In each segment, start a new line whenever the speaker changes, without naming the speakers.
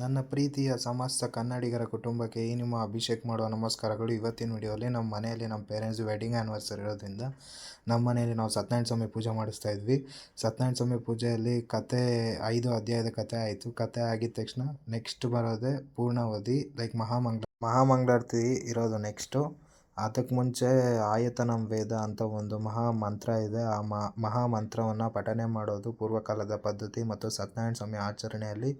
ನನ್ನ ಪ್ರೀತಿಯ ಸಮಸ್ತ ಕನ್ನಡಿಗರ ಕುಟುಂಬಕ್ಕೆ ಈ ನಿಮ್ಮ ಅಭಿಷೇಕ್ ಮಾಡುವ ನಮಸ್ಕಾರಗಳು. ಇವತ್ತಿನ ವಿಡಿಯೋಲಿ ನಮ್ಮ ಮನೆಯಲ್ಲಿ ನಮ್ಮ ಪೇರೆಂಟ್ಸ್ ವೆಡ್ಡಿಂಗ್ ಆ್ಯನಿವರ್ಸರಿ ಇರೋದ್ರಿಂದ ನಮ್ಮ ಮನೆಯಲ್ಲಿ ನಾವು ಸತ್ಯನಾರಾಯಣ ಸ್ವಾಮಿ ಪೂಜೆ ಮಾಡಿಸ್ತಾ ಇದ್ವಿ. ಸತ್ಯನಾರಾಯಣ ಸ್ವಾಮಿ ಪೂಜೆಯಲ್ಲಿ ಕತೆ ಐದು ಅಧ್ಯಾಯದ ಕತೆ ಆಯಿತು. ಕತೆ ಆಗಿದ ತಕ್ಷಣ ನೆಕ್ಸ್ಟ್ ಬರೋದೇ ಪೂರ್ಣಾವಧಿ ಲೈಕ್ ಮಹಾಮಂಗಳ ಮಹಾಮಂಗಳಾರತಿ ಇರೋದು ನೆಕ್ಸ್ಟು ಅದಕ್ಕೆ ಮುಂಚೆ ಆಯತನಂ ವೇದ ಅಂತ ಒಂದು ಮಹಾ ಮಂತ್ರ ಇದೆ. ಆ ಮಹಾ ಮಂತ್ರವನ್ನು ಪಠನೆ ಮಾಡೋದು ಪೂರ್ವಕಾಲದ ಪದ್ಧತಿ ಮತ್ತು ಸತ್ಯನಾರಾಯಣ ಸ್ವಾಮಿ ಆಚರಣೆಯಲ್ಲಿ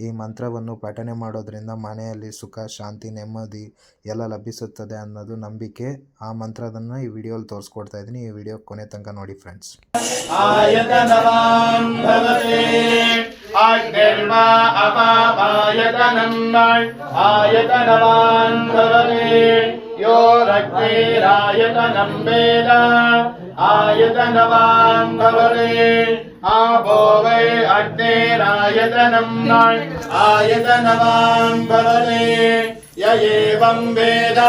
ಈ ಮಂತ್ರವನ್ನು ಪಠನೆ ಮಾಡೋದರಿಂದ ಮನೆಯಲ್ಲಿ ಸುಖ, ಶಾಂತಿ, ನೆಮ್ಮದಿ ಎಲ್ಲ ಲಭಿಸುತ್ತದೆ ಅನ್ನೋದು ನಂಬಿಕೆ. ಆ ಮಂತ್ರದನ್ನು ಈ ವಿಡಿಯೋಲಿ ತೋರಿಸ್ಕೊಡ್ತಾ ಇದ್ದೀನಿ. ಈ ವಿಡಿಯೋ ಕೊನೆ ತನಕ ನೋಡಿ ಫ್ರೆಂಡ್ಸ್.
ಆಯತನವಾನ್ ಭವತೆ रग्निरायतनम् वेद आयतनवान् भवते आपो वै अग्निरायतनम् आयतनवान् भवते य एवम् वेद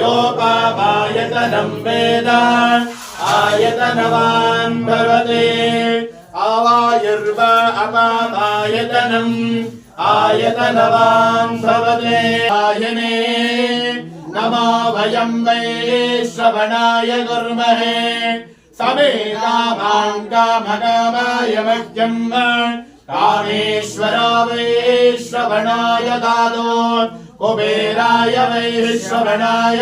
योपापायतनम् वेद आयतनवान् भवते आवायुर्व अपापायतनम् आयतनवान् भवते आयने नमो वै श्रवणाय कुर्महे समेतामाङ्गामगामाय मह्यम् कामेश्वरा वै श्रवणाय दादो। कुबेराय वै श्रवणाय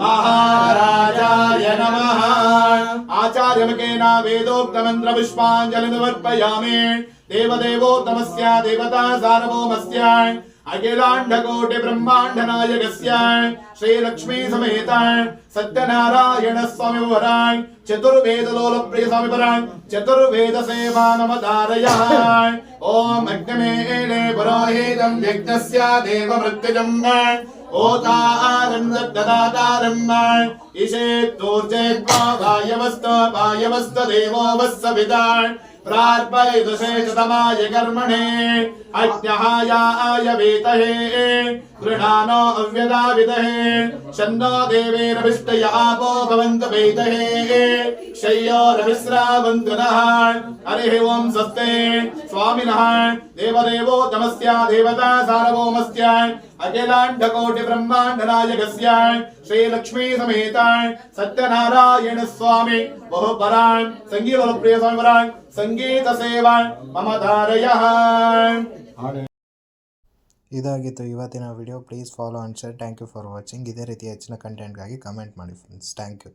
महाराजाय नमः। आचार्यमकेन वेदोक्तमन्त्रपुष्पाञ्जलिं समर्पयामि देवदेवोत्तमस्य देवता सार्वभौमस्य। అఖిలాండకోటి బ్రహ్మాండ నాయకస్య శ్రీలక్ష్మీ సమేత సత్యనారాయణ స్వామి వరాయ్ చతుర్వేదలోల ప్రియ స్వామి వరాయ్ చతుర్వేద సేవానమదారయ ఓం అగ్నిమేళే పురోహితం యజ్ఞస్య దేవ మృత్యుజం ఓతారం దదాతారం ఇషేత్తూర్జే వాయవస్త వాయవస్త దేవోవస్స वत्सविदा प्रार्पयतु शेषतमाय कर्मणे देवेरभिष्टय आपो हरिः ओं स्वस्ते स्वामिनः, देवदेवो तमस्य, देवता सार्वभौमस्य अखिलाण्डकोटि ब्रह्माण्डनायकस्य श्रीलक्ष्मी सत्यनारायण स्वामी बहुपरान् सङ्गीतप्रिय स्वामिवरान् सङ्गीत ಮಮ
ಇದಾಗಿತ್ತು ಇವತ್ತಿನ video. Please follow and share thank you for watching ಇದೇ ರೀತಿ ಹೆಚ್ಚಿನ ಕಂಟೆಂಟ್ಗಾಗಿ ಕಮೆಂಟ್ ಮಾಡಿ ಫ್ರೆಂಡ್ಸ್ ಥ್ಯಾಂಕ್ ಯು